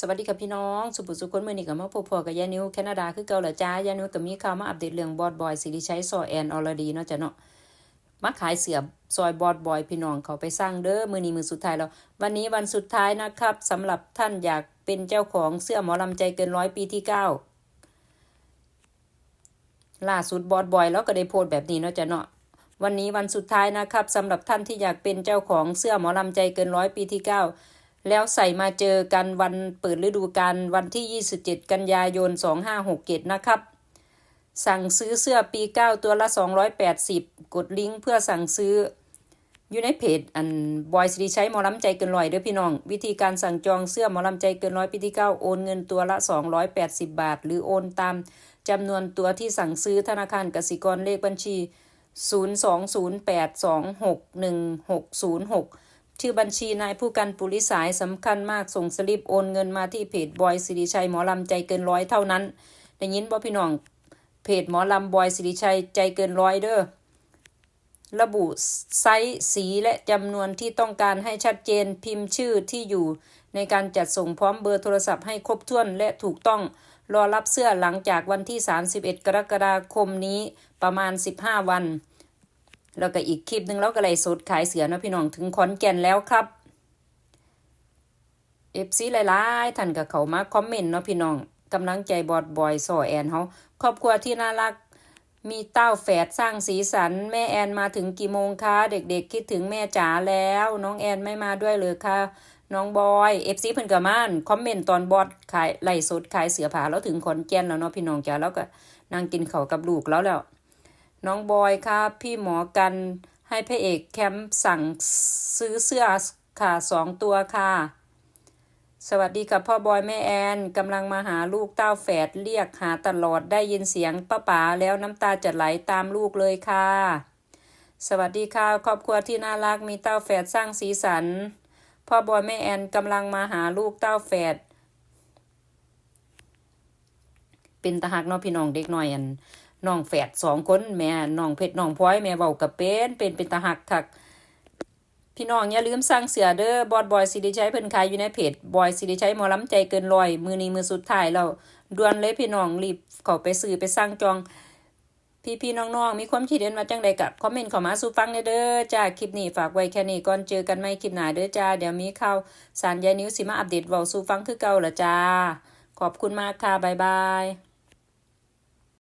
สวัสดีค่ะพี่น้อง สุภุสุคนมือนี่กับมาพบพอกับยานิวแคนาดาคือเก่าหรอจ้ายานิวกับมีข่าวมาอัปเดตเรื่องบอดบอยสิริชัยซอแอนออลดีเนาะจ้ะเนาะมาขายเสือซอยบอดบอยพี่น้องเขาไปสร้างเด้อมือนี้มือสุดท้ายแล้ว วันนี้วันสุดท้ายนะครับสำหรับท่านอยากเป็นเจ้าของเสื้อหมอลำใจเกินร้อยปีที่เก้าล่าสุดบอดบอยแล้วก็ได้โพสต์แบบนี้เนาะจ้ะเนาะวันนี้วันสุดท้ายนะครับสำหรับท่านที่อยากเป็นเจ้าของเสื้อหมอลำใจเกินร้อยปีที่9 แล้วใส่มาเจอกันวันเปิดฤดูกาลวันที่ 27 กันยายน 2567 นะครับ สั่งซื้อเสื้อปี 9 ตัวละ 280 กดลิงก์เพื่อสั่งซื้อ อยู่ในเพจอันบอยสิริชัยหมอลำใจเกินร้อยเด้อพี่น้อง วิธีการสั่งจองเสื้อหมอลำใจเกินร้อยปีที่ 9 โอนเงินตัวละ 280 บาท หรือโอนตามจำนวนตัวที่สั่งซื้อธนาคารกสิกรเลขบัญชี 02082611606 ชื่อบัญชีนายผู้กันปุริสายสำคัญมากส่งสลิปโอนเงินมาที่เพจบอยสิริชัยหมอลำใจเกินร้อยเท่านั้นได้ยินบ่พี่น้องเพจหมอลำบอยสิริชัยใจเกินร้อยเด้อระบุไซส์สีและจำนวนที่ต้องการให้ชัดเจนพิมพ์ชื่อที่อยู่ในการจัดส่งพร้อมเบอร์โทรศัพท์ให้ครบถ้วนและถูกต้องรอรับเสื้อหลังจากวันที่ 31 กรกฎาคมนี้ประมาณ 15 วัน แล้วก็อีกคลิปหนึ่งแล้วก็เลยสดขายเสือเนาะพี่น้องถึงขอนแก่นแล้วครับเอฟซีหลายๆท่านกับเขามาคอมเมนต์เนาะพี่น้องกำลังใจบอดบอยสอแอนเขาครอบครัวที่น่ารักมีเต้าแฝดสร้างสีสัน แม่แอนมาถึงกี่โมงคะเด็กๆ คิดถึงแม่จ๋าแล้ว น้องแอนไม่มาด้วยเลยค่ะ น้องบอยเอฟซีเพิ่นกับมานคอมเมนต์ตอนบอดขายไล่สดขายเสือผาแล้วถึงขอนแก่นแล้วเนาะพี่น้องจ๋าแล้วก็นั่งกินเขากับลูกแล้วแล้ว น้องบอยครับ พี่หมอกันให้พระเอกแคมป์สั่งซื้อเสื้อค่ะสองตัวค่ะ สวัสดีครับพ่อบอยแม่แอนกำลังมาหาลูกเต้าแฝดเรียกหาตลอดได้ยินเสียงป้าป๋าแล้วน้ำตาจะไหลตามลูกเลยค่ะ สวัสดีค่ะครอบครัวที่น่ารักมีเต้าแฝดสร้างสีสัน พ่อบอยแม่แอนกำลังมาหาลูกเต้าแฝดเป็นตาหักเนาะพี่น้องเด็กน้อยอัน น้องแฝดสองคนแม่น้องเพชรน้องพลอยแม่เบากับเป็นเป็นเป็นตาหักถัก พี่น้องอย่าลืมสั่งเสือเด้อบอดบอยสิริชัยเพิ่นขายอยู่ในเพจบอยสิริชัยหมอลำใจเกินร้อยมือนี้มือสุดท้ายแล้วด่วนเลยพี่น้องรีบเข้าไปซื้อไปสั่งจองพี่พี่ๆน้องๆ มีความคิดเห็นมาจังใดกับคอมเมนต์เข้ามาสู่ฟังเด้อจ้าคลิปนี้ฝากไว้แค่นี้ก่อนเจอกันใหม่คลิปหน้าเด้อจ้า เดี๋ยวมีข่าวสารยายนิ้วสิมาอัปเดตเว้าสู่ฟังคือเก่าละจ้า ขอบคุณมากค่ะ บ๊ายบาย